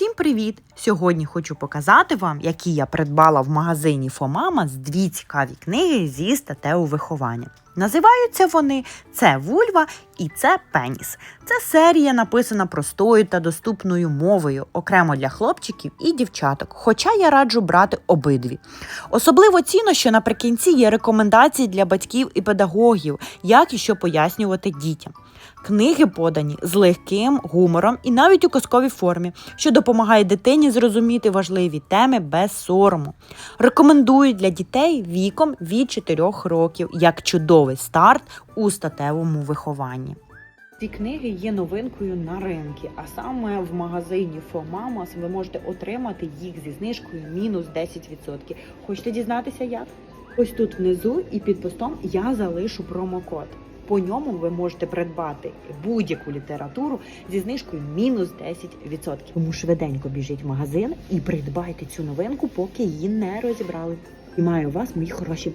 Всім привіт! Сьогодні хочу показати вам, які я придбала в магазині Фомама з дві цікаві книги зі статеу виховання. Називаються вони це Вульва і це Пеніс. Це серія написана простою та доступною мовою, окремо для хлопчиків і дівчаток. Хоча я раджу брати обидві. Особливо цінно, що наприкінці є рекомендації для батьків і педагогів, як і що пояснювати дітям. Книги подані з легким гумором і навіть у казковій формі, що допомагає дитині зрозуміти важливі теми без сорому. Рекомендую для дітей віком від 4 років як чудовий старт у статевому вихованні. Ці книги є новинкою на ринку, а саме в магазині Фомамас ви можете отримати їх зі знижкою мінус 10%. Хочете дізнатися як? Ось тут внизу і під постом я залишу промокод. По ньому ви можете придбати будь-яку літературу зі знижкою мінус 10%. Тому швиденько біжіть в магазин і придбайте цю новинку, поки її не розібрали. І маю вас, мої хороші.